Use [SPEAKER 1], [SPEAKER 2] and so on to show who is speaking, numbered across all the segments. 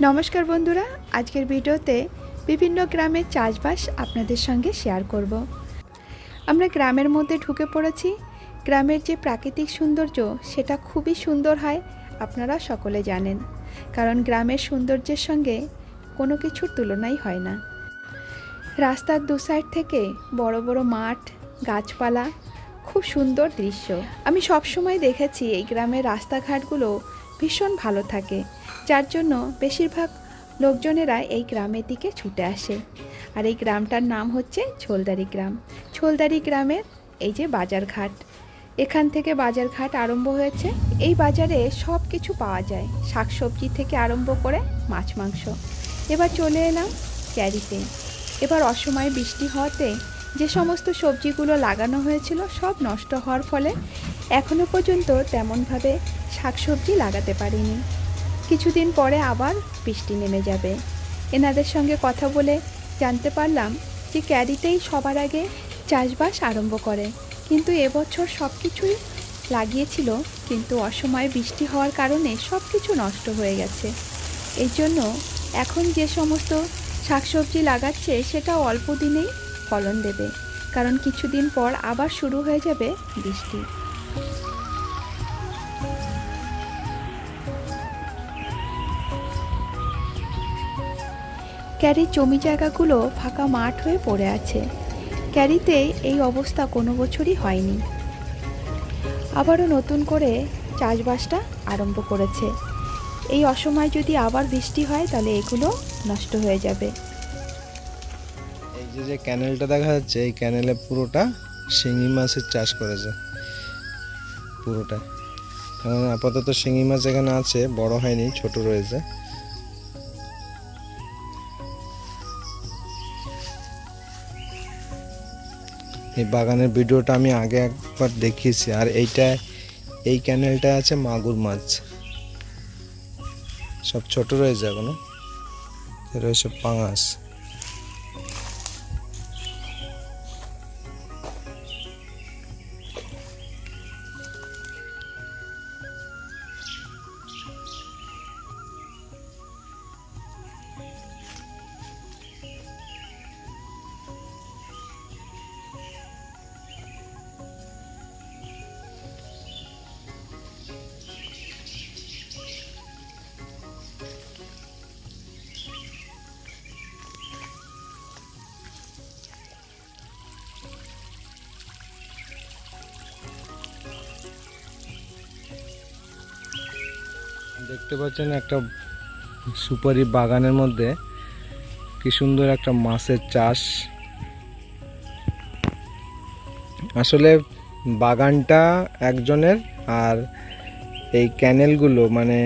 [SPEAKER 1] নমস্কার বন্ধুরা, আজকের ভিডিওতে বিভিন্ন গ্রামের চাষবাস আপনাদের সঙ্গে শেয়ার করব। আমরা গ্রামের মধ্যে ঢুকে পড়েছি। গ্রামের যে প্রাকৃতিক সৌন্দর্য, সেটা খুবই সুন্দর হয়, আপনারা সকলে জানেন। কারণ গ্রামের সৌন্দর্যের সঙ্গে কোনো কিছুর তুলনাই হয় না। রাস্তার দু সাইড থেকে বড় বড় মাঠ, গাছপালা, খুব সুন্দর দৃশ্য। আমি সবসময় দেখেছি এই গ্রামের রাস্তাঘাটগুলো ভীষণ ভালো থাকে, যার জন্য বেশিরভাগ লোকজনেরা এই গ্রামের দিকে ছুটে আসে। আর এই গ্রামটার নাম হচ্ছে ছোলদারি গ্রাম। ছোলদারি গ্রামের এই যে বাজারঘাট এখান থেকে বাজারঘাট আরম্ভ হয়েছে। এই বাজারে সব কিছু পাওয়া যায়, শাকসবজি থেকে আরম্ভ করে মাছ মাংস। এবার চলে এলাম ক্যারিতে। এবার অসময়ে বৃষ্টি হওয়াতে যে সমস্ত সবজিগুলো লাগানো হয়েছিল সব নষ্ট হওয়ার ফলে এখনও পর্যন্ত তেমনভাবে শাকসবজি লাগাতে পারিনি। কিছুদিন পরে আবার বৃষ্টি নেমে যাবে। এনাদের সঙ্গে কথা বলে জানতে পারলাম যে ক্যারিতেই সবার আগে চাষবাস আরম্ভ করে। কিন্তু এবছর সব কিছুই লাগিয়েছিল, কিন্তু অসময়ে বৃষ্টি হওয়ার কারণে সব কিছু নষ্ট হয়ে গেছে। এই জন্য এখন যে সমস্ত শাকসবজি লাগাচ্ছে সেটা অল্প দিনেই ফলন দেবে। কারণ কিছুদিন পর আবার শুরু হয়ে যাবে বৃষ্টি। ক্যারির জমি জায়গাগুলো ফাঁকা মাঠ হয়ে পড়ে আছে। ক্যারিতে এই অবস্থা কোনো বছরই হয়নি। আবারও নতুন করে চাষবাসটা আরম্ভ করেছে। এই অসময় যদি আবার বৃষ্টি হয়, তাহলে এগুলো নষ্ট হয়ে যাবে।
[SPEAKER 2] এই যে যে ক্যানেলটা দেখা যাচ্ছে, এই ক্যানেলে পুরোটা শিঙি মাছের চাষ করেছে পুরোটা। কারণ আপাতত শিঙি মাছ এখানে আছে, বড় হয়নি, ছোট রয়েছে। এই বাগানের ভিডিওটা আমি আগে একবার দেখিয়েছি, আর এইটা, এই ক্যানেলটা আছে মাগুর মাছ। সব ছোট রয়েছে এখনও। রয়েছে পাঙাশ। দেখতে পাচ্ছেন একটা সুপারি বাগানের মধ্যে কি সুন্দর একটা মাছের চাষ। আসলে বাগানটা একজনের আর এই ক্যানেলগুলো মানে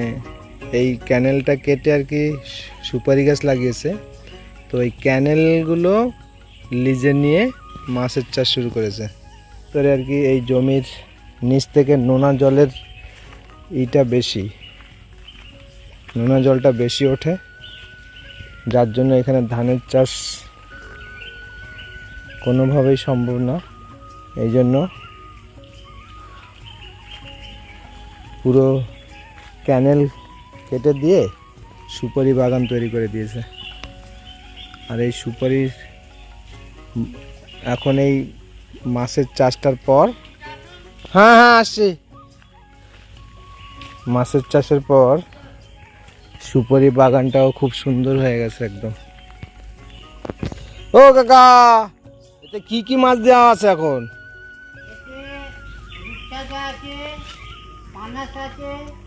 [SPEAKER 2] এই ক্যানেলটা কেটে আর কি সুপারি গাছ লাগিয়েছে। তো এই ক্যানেলগুলো লিজে নিয়ে মাছের চাষ শুরু করেছে। তো আর কি এই জমির নিচ থেকে নোনা জলের ইটা বেশি। নোনা জলটা বেশি ওঠে যার জন্য এখানে ধানের চাষ কোনোভাবেই সম্ভব না। এই জন্য পুরো ক্যানেল কেটে দিয়ে সুপারি বাগান তৈরি করে দিয়েছে। আর এই সুপারির এখন এই মাছের চাষটার পর হ্যাঁ হ্যাঁ আসছি। মাছের চাষের পর সুপারি বাগানটাও খুব সুন্দর হয়ে গেছে একদম। ও কাকা এতে কি কি মাছ দেওয়া আছে এখন?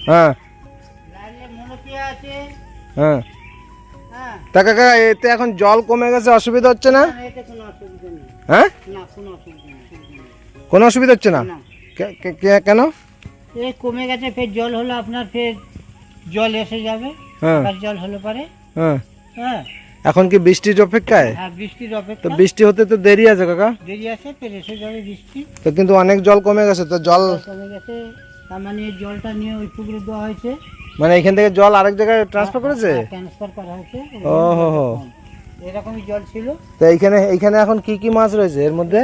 [SPEAKER 2] হ্যাঁ। হ্যাঁ। তা কাকা এতে এখন জল কমে গেছে অসুবিধা হচ্ছে না? হ্যাঁ?
[SPEAKER 3] কোনো অসুবিধা
[SPEAKER 2] হচ্ছে না? কেন?
[SPEAKER 3] কমে গেছে ফের জল হলো আপনার ফের জল এসে যাবে
[SPEAKER 2] হ্যাঁ।
[SPEAKER 3] জল হলে পরে?
[SPEAKER 2] হ্যাঁ।
[SPEAKER 3] হ্যাঁ।
[SPEAKER 2] এখন কি বৃষ্টির অপেক্ষায়?
[SPEAKER 3] হ্যাঁ বৃষ্টির
[SPEAKER 2] তো
[SPEAKER 3] অপেক্ষা
[SPEAKER 2] বৃষ্টি হতে তো দেরি আছে কাকা।
[SPEAKER 3] দেরি আছে ফের এসে যাবে বৃষ্টি।
[SPEAKER 2] তো কিন্তু অনেক জল কমে গেছে তো জল
[SPEAKER 3] কমে গেছে তার মানে এই জলটা নিয়ে ওই পুকুরে দেওয়া হয়েছে।
[SPEAKER 2] মানে এখান থেকে জল আরেক জায়গায় ট্রান্সফার করেছে?
[SPEAKER 3] ট্রান্সফার করা হয়েছে।
[SPEAKER 2] ও হো হো।
[SPEAKER 3] এরকমই জল ছিল।
[SPEAKER 2] তো এইখানে এইখানে এখন কি কি মাছ রয়েছে এর মধ্যে?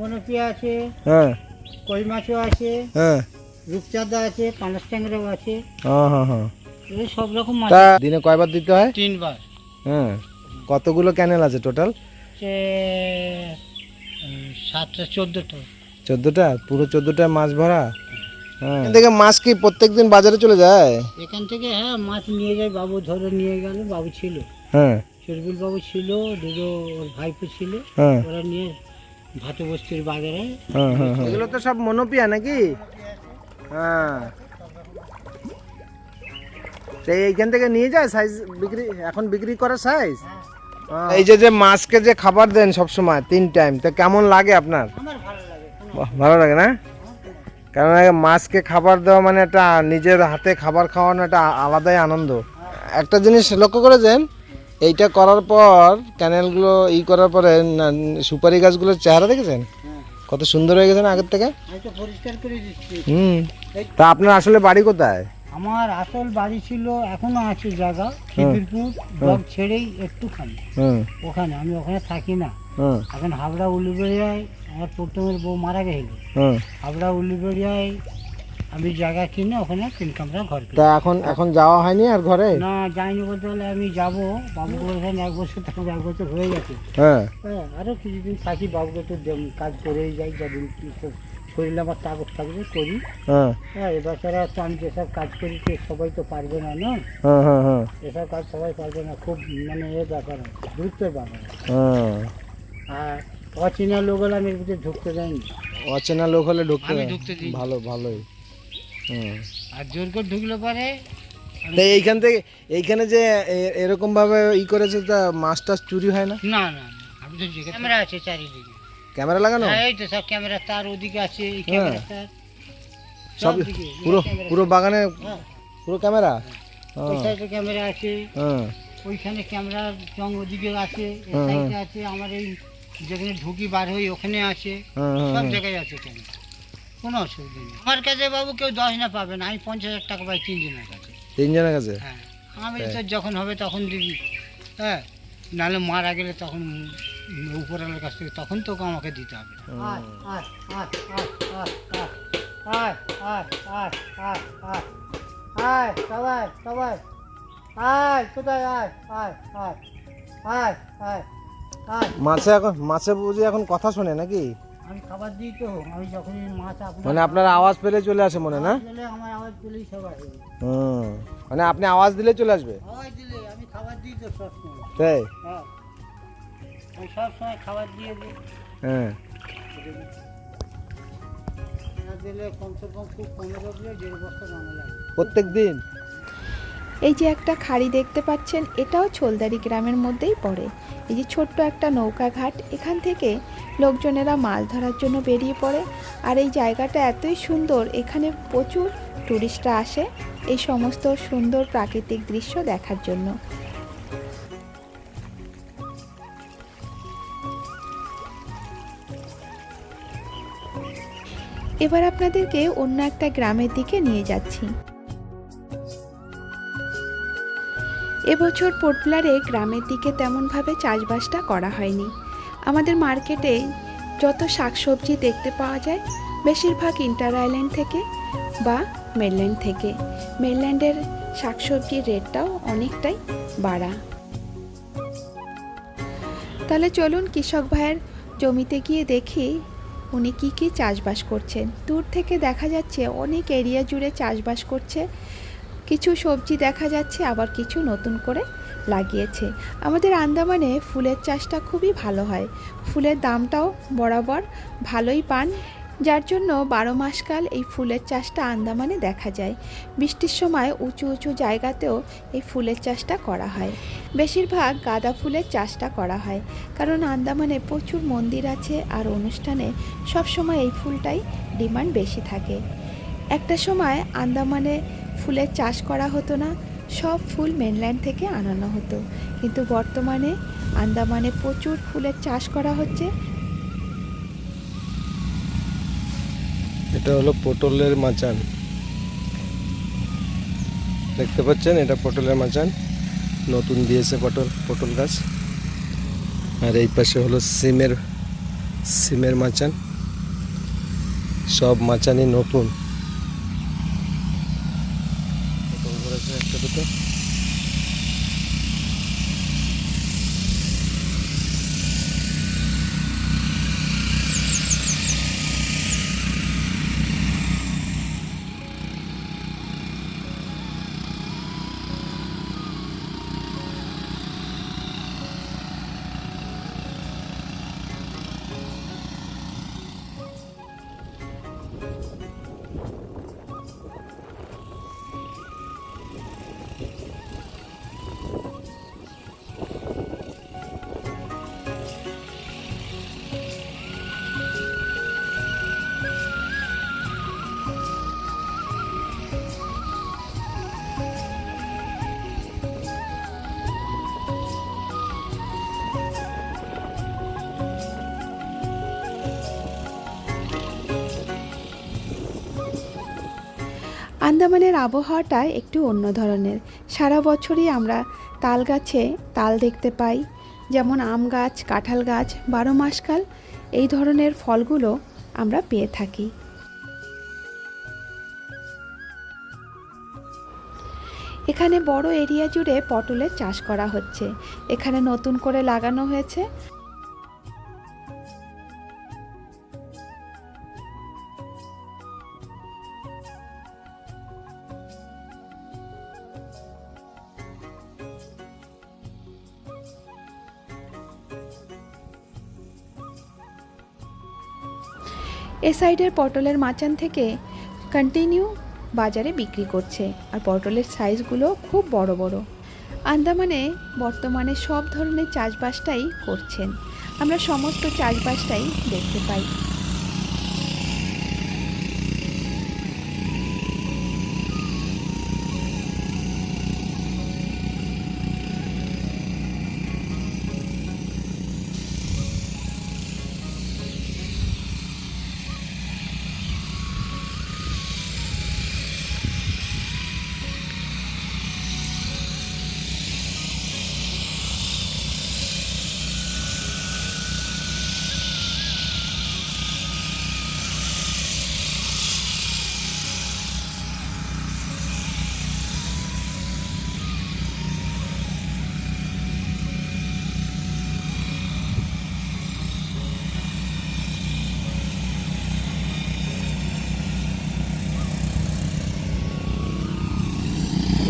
[SPEAKER 3] মনোপিয়া আছে
[SPEAKER 2] হ্যাঁ।
[SPEAKER 3] কই মাছও আছে
[SPEAKER 2] হ্যাঁ।
[SPEAKER 3] রূপচাঁদা আছে পানাস ট্যাংরাও আছে।
[SPEAKER 2] হ্যাঁ হ্যাঁ হ্যাঁ।
[SPEAKER 3] এই সব রকম মাছ।
[SPEAKER 2] তা দিনে কয়বার দিতে হয়?
[SPEAKER 3] তিনবার।
[SPEAKER 2] হ্যাঁ। কতগুলো ক্যানেল আছে টোটাল?
[SPEAKER 3] সে সাতটা চোদ্দোটা।
[SPEAKER 2] চোদ্দোটা? পুরো চোদ্দোটা মাছ ভরা? হ্যাঁ। মাছ কি প্রত্যেকদিন বাজারে চলে যায়?
[SPEAKER 3] এখান থেকে হ্যাঁ মাছ নিয়ে যায় বাবু ধরে নিয়ে গেল বাবু ছিল।
[SPEAKER 2] হ্যাঁ।
[SPEAKER 3] শরীফুল বাবু ছিল দুটো ওর ভাইপো ছিল।
[SPEAKER 2] হ্যাঁ।
[SPEAKER 3] ওরা নিয়ে ভাতে বস্তির বাজারে
[SPEAKER 2] হ্যাঁ হ্যাঁ হ্যাঁ। এগুলো তো সব মনোপিয়া নাকি? হ্যাঁ। এইখান থেকে নিয়ে যায় সাইজ বিক্রি এখন বিক্রি করার সাইজ এই যে যে মাছকে যে খাবার দেন সব সময় তিন টাইম তো কেমন লাগে আপনার?
[SPEAKER 3] ভালো লাগে। কোনো
[SPEAKER 2] বাহ, ভালো লাগে না? কারণ মাছকে খাবার দেওয়া মানে একটা নিজের হাতে খাবার খাওয়ানো একটা আলাদাই আনন্দ। একটা জিনিস লক্ষ্য করেছেন? এইটা করার পর ক্যানেলগুলো ই করার পরে সুপারি গাছগুলোর চেহারা দেখেছেন?
[SPEAKER 3] হ্যাঁ
[SPEAKER 2] কত সুন্দর হয়ে গেছে না আগের থেকে?
[SPEAKER 3] হম পরিষ্কার করে দিচ্ছি।
[SPEAKER 2] হুম। তা আপনার আসলে বাড়ি কোথায়?
[SPEAKER 3] আমার আসল বাড়ি ছিল এখনও আছে জায়গা খিদিরপুর ব্লক ছেড়েই একটুখানি। ওখানে আমি ওখানে থাকি না। এখন হাবড়া উলিবেড়িয়ায় আমার প্রথমের বউ মারা গেছিল হাবড়া উলুবেড়িয়ায় আমি জায়গা কিনে ওখানে তিন কামরা ঘর
[SPEAKER 2] তা এখন এখন যাওয়া হয়নি আর ঘরে?
[SPEAKER 3] না যাইনি বলতে হলে আমি যাব। বাবুকে ওখানে এক বছর তখন এক বছর হয়ে গেছে।
[SPEAKER 2] হ্যাঁ।
[SPEAKER 3] হ্যাঁ আরও কিছুদিন থাকি বাবুকে দেম- কাজ করেই যাই যাদিন শরীর আমার তাগত থাকবে করি।
[SPEAKER 2] হ্যাঁ।
[SPEAKER 3] হ্যাঁ এবার ছাড়া তো আমি যেসব কাজ করি তো সবাই তো পারবে না না?
[SPEAKER 2] হ্যাঁ হ্যাঁ হ্যাঁ।
[SPEAKER 3] এসব কাজ সবাই পারবে না খুব মানে এ ব্যাপার আছে, গুরুত্বের ব্যাপার
[SPEAKER 2] হ্যাঁ।
[SPEAKER 3] আর অচেনা লোক হলে আমি এর ভিতরে ঢুকতে দেয়নি
[SPEAKER 2] অচেনা লোক হলে ঢুকতে
[SPEAKER 3] আমি ঢুকতে
[SPEAKER 2] ভালো ভালোই।
[SPEAKER 3] আর জোর করে ঢুকলে পরে
[SPEAKER 2] এইখান থেকে এইখানে যে এরকম ভাবে ই করেছে তা মাছ টাছ চুরি হয় না?
[SPEAKER 3] না না আমি তো ক্যামেরা আছে চারিদিকে।
[SPEAKER 2] ক্যামেরা লাগানো?
[SPEAKER 3] হ্যাঁ এই তো সব ক্যামেরা তার ওদিকে আছে এই
[SPEAKER 2] হ্যাঁ।
[SPEAKER 3] ক্যামেরা তার
[SPEAKER 2] সব পুরো পুরো বাগানে
[SPEAKER 3] হ্যাঁ।
[SPEAKER 2] পুরো ক্যামেরা?
[SPEAKER 3] ওই সাইডে ক্যামেরা আছে
[SPEAKER 2] হ্যাঁ
[SPEAKER 3] ওইখানে ক্যামেরা জং ওদিকে আছে এই সাইডে আছে আমার এই যেখানে ঢুকি বার হই ওখানে আছে সব। জায়গায় আছে ক্যামেরা। কোনো অসুবিধা নেই আমার কাছে বাবু কেউ দশ না পাবে না আমি পঞ্চাশ হাজার টাকা পাই তিনজনের কাছে
[SPEAKER 2] তিনজনের কাছে
[SPEAKER 3] হ্যাঁ আমি তো যখন হবে তখন দিবি হ্যাঁ নাহলে মারা গেলে তখন উপরওয়ালার কাছ থেকে তখন তোকে আমাকে দিতে হবে আয় সবাই সবাই আয় কোথায় আয় আয় আয় আয় আয়
[SPEAKER 2] মাছে এখন মাছে বুঝি এখন কথা শোনে নাকি
[SPEAKER 3] আমি খাবার দিই তো আমি যখনই মাছ আপনার
[SPEAKER 2] মানে আপনার আওয়াজ পেলে চলে আসে মনে না?
[SPEAKER 3] দিলে আমার আওয়াজ দিলেই সবাই
[SPEAKER 2] হুম। মানে আপনি আওয়াজ দিলে চলে আসবে?
[SPEAKER 3] আওয়াজ দিলে আমি খাবার দিই তো সবসময়।
[SPEAKER 2] তাই?
[SPEAKER 3] হ্যাঁ। আমি সব খাবার দিয়ে দিই।
[SPEAKER 2] হ্যাঁ।
[SPEAKER 3] দিলে কমসে কম খুব পনেরো দিলে দেড় বস্তা দানা লাগে
[SPEAKER 2] প্রত্যেক দিন?
[SPEAKER 1] এই যে একটা খাড়ি দেখতে পাচ্ছেন, এটাও ছোলদারি গ্রামের মধ্যেই পড়ে। এই যে ছোট্ট একটা নৌকা ঘাট, এখান থেকে লোকজনেরা মাছ ধরার জন্য বেরিয়ে পড়ে। আর এই জায়গাটা এতই সুন্দর, এখানে প্রচুর টুরিস্টরা আসে এই সমস্ত সুন্দর প্রাকৃতিক দৃশ্য দেখার জন্য। এবার আপনাদেরকে অন্য একটা গ্রামের দিকে নিয়ে যাচ্ছি। এবছর পোর্টব্লারে গ্রামের দিকে তেমনভাবে চাষবাসটা করা হয়নি। আমাদের মার্কেটে যত শাকসবজি দেখতে পাওয়া যায়, বেশিরভাগ ইন্টার আইল্যান্ড থেকে বা মেনল্যান্ড থেকে। মেনল্যান্ডের শাকসবজির রেটটাও অনেকটাই বাড়া। তাহলে চলুন কৃষক ভাইয়ের জমিতে গিয়ে দেখি উনি কী কী চাষবাস করছেন। দূর থেকে দেখা যাচ্ছে অনেক এরিয়া জুড়ে চাষবাস করছে কিছু সবজি দেখা যাচ্ছে, আবার কিছু নতুন করে লাগিয়েছে। আমাদের আন্দামানে ফুলের চাষটা খুবই ভালো হয়। ফুলের দামটাও বরাবর ভালোই পান, যার জন্য বারো মাসকাল এই ফুলের চাষটা আন্দামানে দেখা যায়। বৃষ্টির সময় উঁচু উঁচু জায়গাতেও এই ফুলের চাষটা করা হয়। বেশিরভাগ গাঁদা ফুলের চাষটা করা হয়, কারণ আন্দামানে প্রচুর মন্দির আছে আর অনুষ্ঠানে সবসময় এই ফুলটাই ডিমান্ড বেশি থাকে। একটা সময় আন্দামানে ফুলের চাষ করা হতো না, সব ফুল মেনল্যান্ড থেকে আনানো হতো। কিন্তু বর্তমানে আন্দামানে প্রচুর ফুলের চাষ করা হচ্ছে।
[SPEAKER 2] এটা হলো পটলের মাচান। দেখতে পাচ্ছেন, এটা পটলের মাচান। নতুন দিয়েছে পটল পটল গাছ। আর এই পাশে হলো সিমের সিমের মাচান। সব নতুন নতুন। করেছে
[SPEAKER 1] আন্দামানের আবহাওয়াটা একটু অন্য ধরনের। সারা বছরই আমরা তাল গাছে তাল দেখতে পাই, যেমন আম গাছ, কাঁঠাল গাছ, বারো মাসকাল এই ধরনের ফলগুলো আমরা পেয়ে থাকি। এখানে বড় এরিয়া জুড়ে পটলের চাষ করা হচ্ছে। এখানে নতুন করে লাগানো হয়েছে। এ সাইডের পটলের মাচান থেকে কন্টিনিউ বাজারে বিক্রি করছে। আর পটলের সাইজগুলো খুব বড় বড়। আন্দামানে বর্তমানে সব ধরনের চাষবাসটাই করছেন। আমরা সমস্ত চাষবাসটাই দেখতে পাই।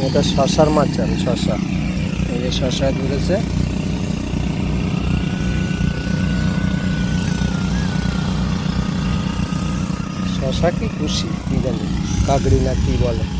[SPEAKER 2] এটা শশার মাছ মাচান শশা। এই যে শশা ধরেছে। শশা কি খুশি, কি জানি, কাকড়ি না কি বলে।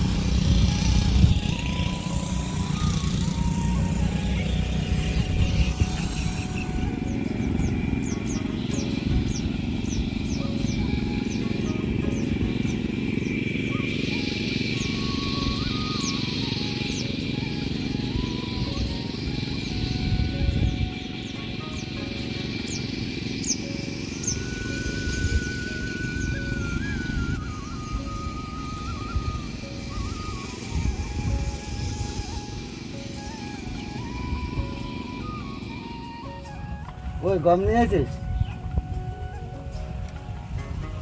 [SPEAKER 3] ওই গম নিয়ে আছিস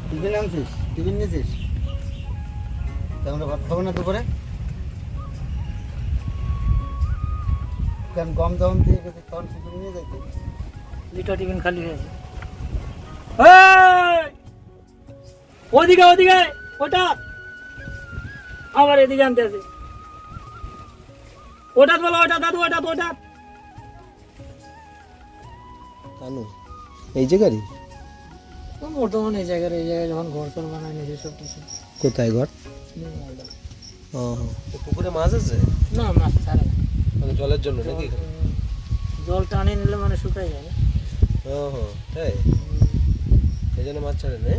[SPEAKER 3] টিফিন আনছিস? টিফিন নিয়েছিস আমরা ভাত খাব না দুপুরে? কারণ গম যখন দিয়ে গেছে তখন টিফিন নিয়ে যাইতে?
[SPEAKER 4] দুটো টিফিন খালি হয়েছে ওদিকে ওদিকে ওটা! আবার এদিকে আনতে আছে ওটা বলো ওটা দাদু ওটা ওটা
[SPEAKER 2] কানু এই যে গাড়ি?
[SPEAKER 4] বর্তমানে এই জায়গায় এই জায়গায় যখন ঘর টর বানায় নিজে সব কিছু।
[SPEAKER 2] কোথায় ঘর? ও পুকুরে মাছ আছে?
[SPEAKER 4] না মাছ ছাড়ে না।
[SPEAKER 2] মানে জলের জন্য নাকি?
[SPEAKER 4] জল টানে নিলে মানে শুকাই যায়
[SPEAKER 2] ও হো তাই? এই জন্য মাছ ছাড়ে না?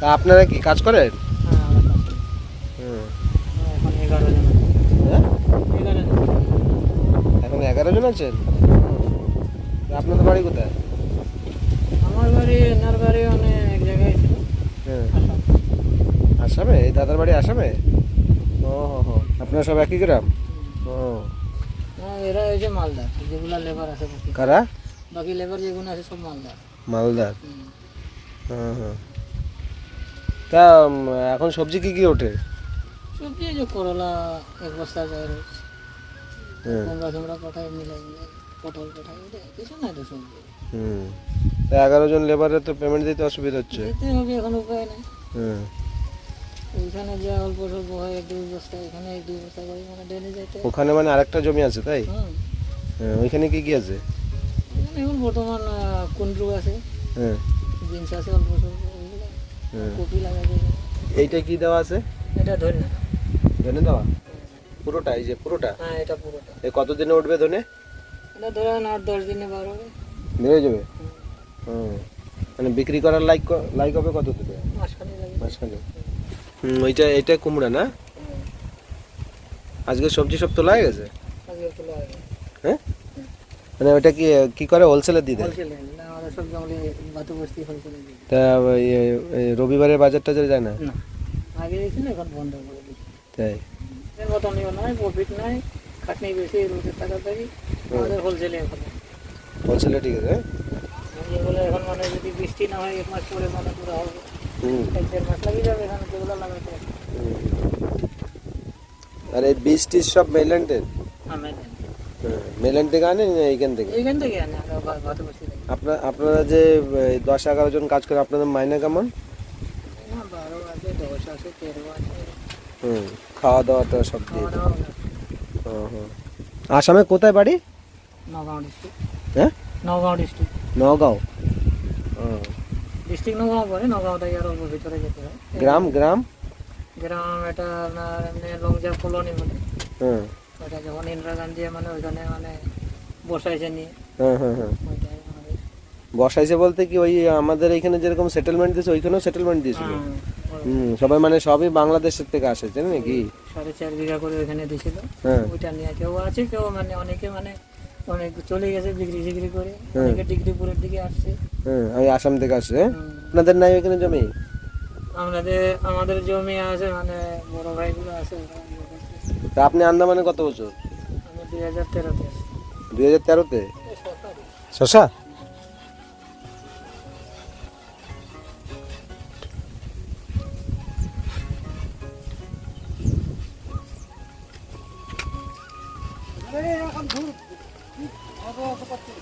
[SPEAKER 2] তা আপনারা কি কাজ করেন
[SPEAKER 4] হ্যাঁ, আমরা কাজ করি।
[SPEAKER 2] হুম
[SPEAKER 4] আমরা এখন এগারো জন আছি।
[SPEAKER 2] হ্যাঁ
[SPEAKER 4] এগারো জন
[SPEAKER 2] এখন এগারো জন আছেন? তা আপনাদের বাড়ি কোথায়?
[SPEAKER 4] আমার বাড়ি এনার বাড়ি অনেক জায়গায়
[SPEAKER 2] হ্যাঁ।
[SPEAKER 4] আসাম।
[SPEAKER 2] এই দাদার বাড়ি আসামে? ও হো হো। আপনারা সব একই গ্রাম? ও।
[SPEAKER 4] এরা এই যে মালদার যেগুলো লেবার আছে
[SPEAKER 2] কারা?
[SPEAKER 4] বাকি লেবার যেগুলো আছে সব মালদার
[SPEAKER 2] মালদার
[SPEAKER 4] হুম।
[SPEAKER 2] হ্যাঁ হ্যাঁ তা এখন সবজি কি কি ওঠে?
[SPEAKER 4] সবজি এই যে করলা এক বস্তা যায় কুমড়া টুমড়া পাঠায় মিলাই মিলাই পটল পাঠায় কিছু নাই তো সবজি।
[SPEAKER 2] হুম। তা এগারো জন লেবারের তো পেমেন্ট দিতে অসুবিধা হচ্ছে?
[SPEAKER 4] হবে এখন উপায় নেই।
[SPEAKER 2] হুম
[SPEAKER 4] ওইখানে যা অল্প স্বল্প হয় এক দুই বস্তা এখানে এক দুই বস্তা করে মানে ডেলি হয়।
[SPEAKER 2] ওখানে মানে আরেকটা জমি আছে তাই?
[SPEAKER 4] হুম।
[SPEAKER 2] হ্যাঁ ওইখানে কি কি আছে?
[SPEAKER 4] এখানে এখন বর্তমান আহ, কুন্দ্রু আছে
[SPEAKER 2] হ্যাঁ।
[SPEAKER 4] বিনস আছে অল্প স্বল্প ওইগুলো
[SPEAKER 2] হ্যাঁ।
[SPEAKER 4] কপি লাগাবে
[SPEAKER 2] এইটা কি দেওয়া আছে?
[SPEAKER 4] এটা ধরে না
[SPEAKER 2] ধনে দেওয়া? পুরোটা এই যে পুরোটা?
[SPEAKER 4] হ্যাঁ এটা পুরোটা।
[SPEAKER 2] এই কতদিনে উঠবে ধনে?
[SPEAKER 4] এটা ধরেন আট দশ দিনে বার হবে।
[SPEAKER 2] বেড়ে যাবে? হুম। মানে বিক্রি করার লাইক লাইক হবে কত দিনে
[SPEAKER 4] মাসখানি
[SPEAKER 2] হুম ওইটা এটা কুমড়া না? আজকে সবজি সব তোলা হয়ে গেছে? হ্যাঁ? মানে ওটা কি কি করে? হোলসেলে দিয়ে দেয়? তা রবিবারের বাজার টাজার যায় না?
[SPEAKER 4] না। আগে এখন বন্ধ করে
[SPEAKER 2] তাই?
[SPEAKER 4] মতন ইয়ে প্রফিট নাই খাটনি বেশি রোদের টাকা থাকি আমাদের হোলসেলে এখন।
[SPEAKER 2] হোলসেলে ঠিক আছে হ্যাঁ?
[SPEAKER 4] যেগুলো এখন মানে যদি বৃষ্টি না হয় এক মাস পরে মানে পুরো হবে। এক দেড় মাস লাগিয়ে যাবে এখানে যেগুলো লাগাতে
[SPEAKER 2] আর এই বীজ টিজ সব মেলেন্টের। মেলেন থেকে আনেন এইখান থেকে?
[SPEAKER 4] এইখান থেকে আনি
[SPEAKER 2] আপনার আপনারা যে দশ এগারো জন কাজ করে আপনাদের মাইনে কেমন?
[SPEAKER 4] বারো আছে দশ আছে তেরো আছে।
[SPEAKER 2] হুম। খাওয়া দাওয়া তো সব দিয়ে। ও, হুম। আসামে কোথায় বাড়ি?
[SPEAKER 4] নগাঁও ডিস্ট্রিক্ট
[SPEAKER 2] হ্যাঁ?
[SPEAKER 4] নগাঁও ডিস্ট্রিক্ট
[SPEAKER 2] নগাঁও।
[SPEAKER 4] ডিস্ট্রিক্ট নগাঁও পরে নগাঁও থেকে আরও ভিতরে যেতে হয়।
[SPEAKER 2] গ্রাম গ্রাম?
[SPEAKER 4] গ্রাম এটা আপনার এমনি লংজা কলোনি বলে
[SPEAKER 2] হ্যাঁ।
[SPEAKER 4] ওটা যখন ইন্দিরা গান্ধী মানে ওইখানে মানে বসাইছে নিয়ে
[SPEAKER 2] হ্যাঁ হ্যাঁ হ্যাঁ বসাইছে বলতে কি ওই আমাদের এখানে যেরকম সেটেলমেন্ট দিয়েছে ওইখানেও সেটেলমেন্ট দিয়েছিল? হুম সবাই মানে সবই বাংলাদেশের থেকে আসে জানেন নাকি?
[SPEAKER 4] সাড়ে চার বিঘা করে ওইখানে দিয়েছিল
[SPEAKER 2] হ্যাঁ।
[SPEAKER 4] ওইটা নিয়ে কেউ আছে কেউ মানে অনেকে মানে অনেক চলে গেছে বিক্রি টিক্রি করে
[SPEAKER 2] হ্যাঁ।
[SPEAKER 4] অনেকে ডিগ্রিপুরের দিকে আসছে।
[SPEAKER 2] হ্যাঁ আমি আসাম থেকে আসছে হ্যাঁ? আপনাদের নাই ওইখানে জমি?
[SPEAKER 4] আমাদের আমাদের জমি আছে মানে বড় ভাইগুলো আছে।
[SPEAKER 2] তা আপনি আন্দামানে কত বছর?
[SPEAKER 4] আমি দুই হাজার তেরোতে
[SPEAKER 2] দুই হাজার তেরোতে?
[SPEAKER 4] শশা?
[SPEAKER 2] 내려가면 돌, 이, 잡아서 봤지.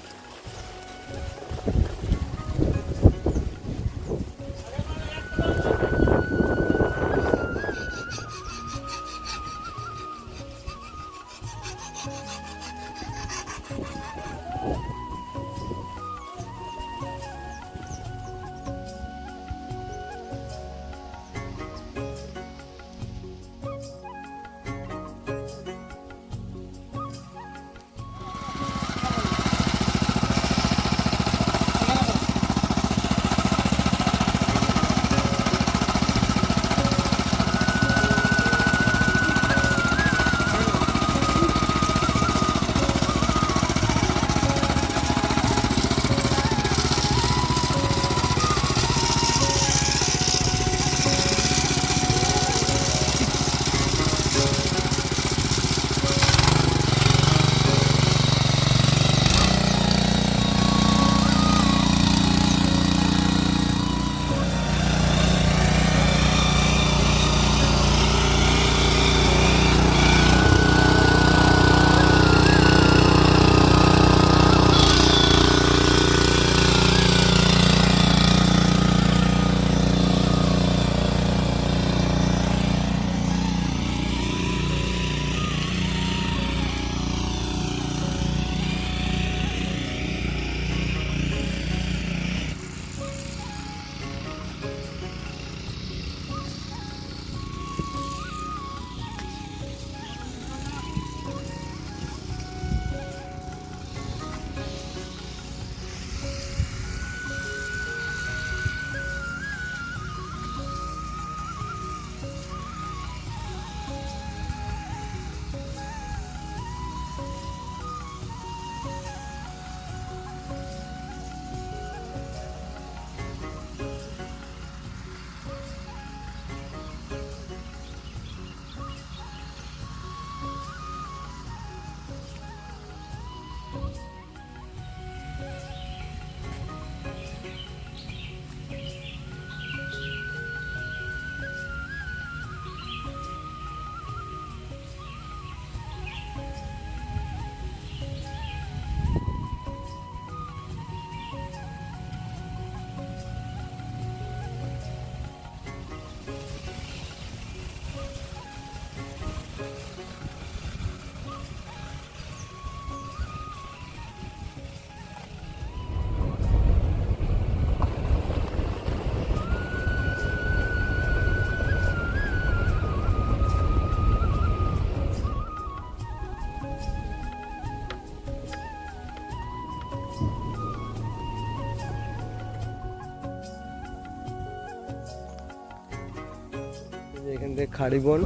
[SPEAKER 2] খাড়ি বন।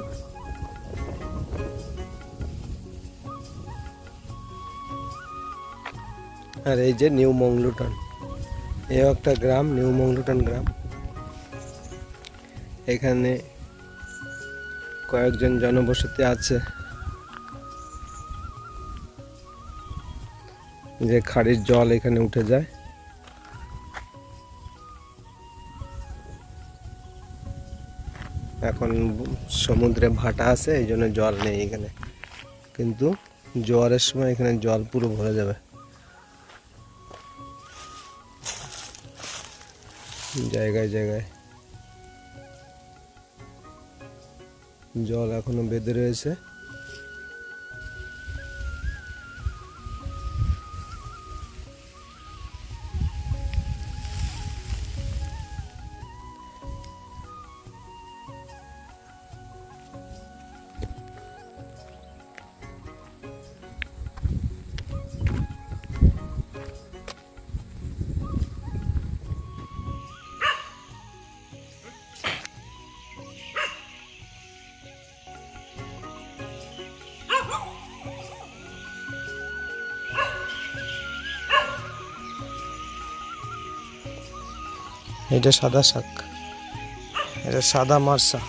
[SPEAKER 2] আর এই যে নিউ মংলুটন। এও একটা গ্রাম, নিউ মংলুটন গ্রাম। এখানে কয়েকজন জনবসতি আছে। যে খাড়ির জল এখানে উঠে যায়। সমুদ্রে ভাটা আছে, এই জন্য জল নেই এখানে। কিন্তু জোয়ারের সময় এখানে জল পুরো ভরে যাবে। জায়গায় জায়গায়। জল এখনও বেঁধে রয়েছে। এটা সাদা শাক। এটা সাদা মার্শা।